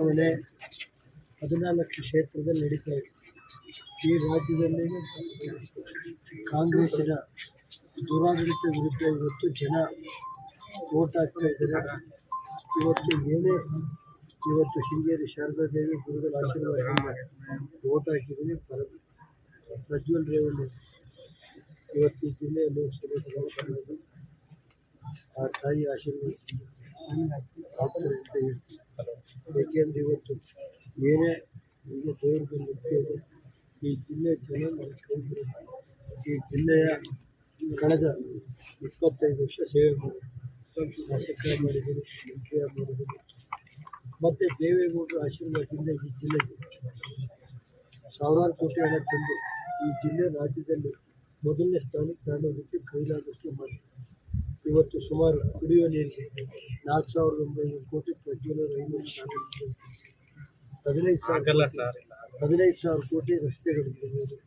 ಚುನಾವಣೆ ಹದಿನಾಲ್ಕು ಕ್ಷೇತ್ರದಲ್ಲಿ ನಡೀತಾ ಇದೆ ಈ ರಾಜ್ಯದಲ್ಲಿ ಕಾಂಗ್ರೆಸ್ಸಿನ ದುರಾಡಳಿತ ವಿರುದ್ಧ ಇವತ್ತು ಜನ ಓಟ್ ಹಾಕ್ತಾ ಇದ್ದಾರೆ ಇವತ್ತು ಏನೇ ಇವತ್ತು ಶೃಂಗೇರಿ ಶಾರದಾ ದೇವಿ ಗುರುಗಳ ಆಶೀರ್ವಾದದಿಂದ ಓಟ್ ಹಾಕಿದ್ದೀನಿ ಪರ ಪ್ರಜ್ವಲ್ ರೇವಣ್ಣ ಇವತ್ತು ಈ ಜಿಲ್ಲೆಯ ಲೋಕಸಭೆ ಚುನಾವಣೆ ಆ ತಾಯಿ ಆಶೀರ್ವಾದದಿಂದ ಆಗ್ತಾರೆ ಅಂತ ಏಕೆಂದರೆ ಇವತ್ತು ಏನೇ ನಿಮಗೆ ದೇವ್ರ ಬಂದು ಈ ಜಿಲ್ಲೆ ಜನ ಈ ಜಿಲ್ಲೆಯ ಕಳೆದ ಇಪ್ಪತ್ತೈದು ವರ್ಷ ಸೇವೆ ಮಾಡಿದ್ರು ಶಾಸಕ ಮಾಡಿದ್ದೀನಿ ಮಂತ್ರಿಯ ಮಾಡಿದ್ದೀನಿ ಮತ್ತು ದೇವೇಗೌಡರ ಆಶೀರ್ವಾದದಿಂದ ಈ ಜಿಲ್ಲೆಗೆ ಸಾವಿರಾರು ಕೋಟಿ ಹಣ ತಂದು ಈ ಜಿಲ್ಲೆ ರಾಜ್ಯದಲ್ಲಿ ಮೊದಲನೇ ಸ್ಥಾನಕ್ಕೆ ತಾಂಡೋದಕ್ಕೆ ಕೈಲಾದಷ್ಟು ಮಾಡಿ ಇವತ್ತು ಸುಮಾರು ಕುಡಿಯುವ ನೀರಿಗೆ ನಾಲ್ಕು ಸಾವಿರದ ಒಂಬೈನೂರು ಕೋಟಿ ಪ್ರಜ್ವಲರ ಐನೂರು ಸಾವಿರ ಹದಿನೈದು ಸಾವಿರ ಹದಿನೈದು ಸಾವಿರ ಕೋಟಿ ರಸ್ತೆಗಳಿರ್ಬೋದು